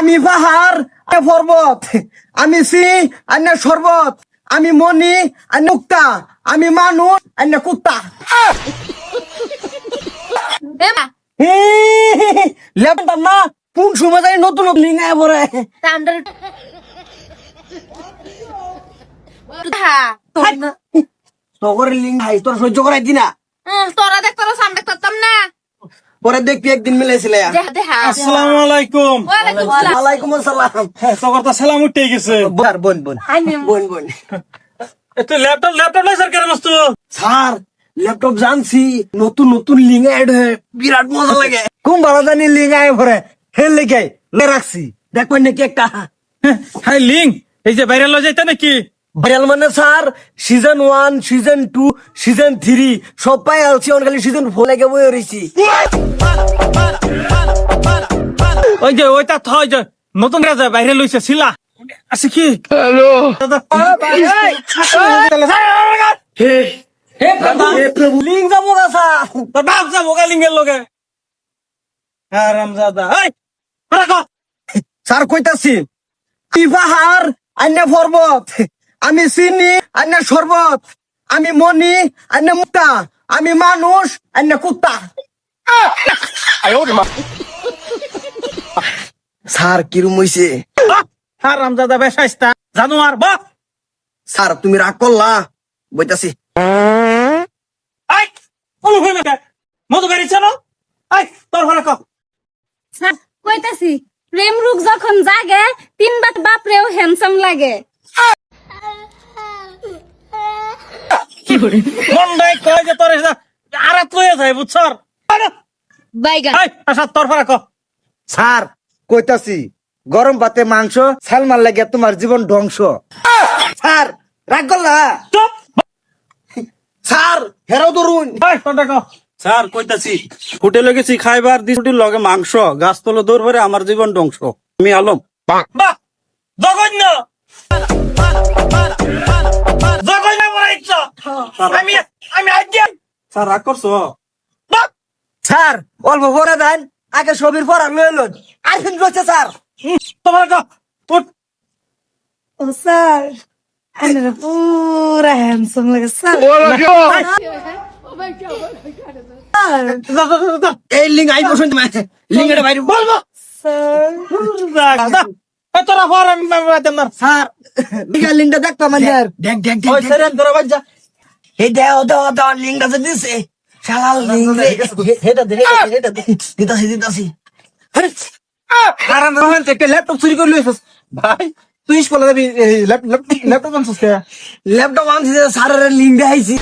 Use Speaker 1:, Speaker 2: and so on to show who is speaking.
Speaker 1: আমি পাহাড় আমি পর্বত আমি সি অন্য শরবত আমি মনি অন্য মুক্তা আমি মানুষ অন্য কুত্তা।
Speaker 2: এমা
Speaker 1: লেপটাম না কোন সময় জানি নতুন লিঙ্গায় পরে তগরের লিঙ্গ তোর সহ্য করাই দিনা।
Speaker 2: তোরা দেখ তোরা সামনে দেখতাম না।
Speaker 1: পরে দেখবি একদিন মিলাইছিলে
Speaker 2: দেহা
Speaker 3: আসসালামু আলাইকুম।
Speaker 2: ওয়ালাইকুম আসসালাম।
Speaker 3: হ্যাঁ তো সালাম উঠে গেছে।
Speaker 1: বোন বোন বোন। বোন বোন।
Speaker 3: তুই ল্যাপটপ ল্যাপটপ নাই স্যার কেন মস্তু
Speaker 1: স্যার ল্যাপটপ জানছি। নতুন নতুন লিঙ্ক অ্যাড হয়ে বিরাট মজা লাগে। কোন ভালো জানি লিঙ্ক আয় পরে হে লেগে। লে রাখছি। দেখবেন নাকি একটা
Speaker 3: হাই লিঙ্ক এই যে বাইরে লয়ে যাইতে নাকি?
Speaker 1: ভাইরাল মানে sir season one season two season three সব পাই আলছি অন খালি সিজন ফোর লেগে বই রয়েছি।
Speaker 3: ওই যে ওইটা থয় যে নতুন রাজা বাইরে লইছে ছিলা আছে কি?
Speaker 1: হে প্রভু। লিঙ্ক যাব গা স্যার।
Speaker 3: বাপ মোগা লিঙ্গের লগে। হ্যাঁ রামজাদা। এই
Speaker 1: স্যার কইতাছি তুই পাহাড় অন্য পর্বত। আমি চিনি অন্য শরবত আমি মনি অন্য মুক্তা আমি মানুষ অন্য কুত্তা। স্যার কিরম হইছে?
Speaker 3: হ্যাঁ রামজাদা বেশাইস্তা জানোয়ার বাহ!
Speaker 1: স্যার তুমি রাগ করলা। বইতাছি।
Speaker 3: মধু গাড়ি চালো। এই তোর হলে কো
Speaker 2: কইতাছি প্রেম রূপ যখন জাগে তিন বাত বাপরেও হ্যান্ডসাম লাগে।
Speaker 3: মন্ডাই কয় যে তোর আরাত লইয়া যায় বুঝছর
Speaker 2: বাইগা।
Speaker 3: এই আচ্ছা তোর হলে কো।
Speaker 1: স্যার কইতাছি গরম ভাতে মাংস সালমার লাগে তোমার জীবন ধ্বংস। স্যার রাগ করলা?
Speaker 3: চুপ!
Speaker 1: স্যার
Speaker 3: দেখো
Speaker 4: স্যার কইতাছি হোটেলে গেছি খাইবার দি ছুটির লগে মাংস গাছ তলে দৌড় ভরে আমার জীবন ধ্বংস। আমি আলম।
Speaker 3: বাহ! আমি আমি আজ্ঞা
Speaker 4: স্যার রাগ করছ?
Speaker 1: স্যার অল্প পরে দেন। আগে ছবির পর আর লয়ে লন আর কিন্তু হচ্ছে স্যার।
Speaker 3: তোমার
Speaker 5: ও স্যার। পুরা হ্যান্ডসাম লাগে স্যার।
Speaker 1: এই লিঙ্ক আই বসুন লিঙ্ক এটা বাইরে বলব?
Speaker 3: স্যার। তোরা পর আমি বাদ মার
Speaker 1: স্যার। লিঙ্ক লিঙ্কটা দেখতো দেখ দেখ দেখ
Speaker 3: ওই সেরেন তোরা বাজা
Speaker 1: এই দেও দেও লিঙ্কটা যে দিছে। শালাল লিঙ্ক হেটা দে হেটা দে দিতাছি দিতাছি।
Speaker 3: আরাম রহন থেকে ল্যাপটপ চুরি করে লইছস ভাই তুই স্কুলে যাবি ল্যাপটপ ল্যাপটপ আনছস কে?
Speaker 1: ল্যাপটপ আনছি স্যারের লিঙ্ক দেখাইছি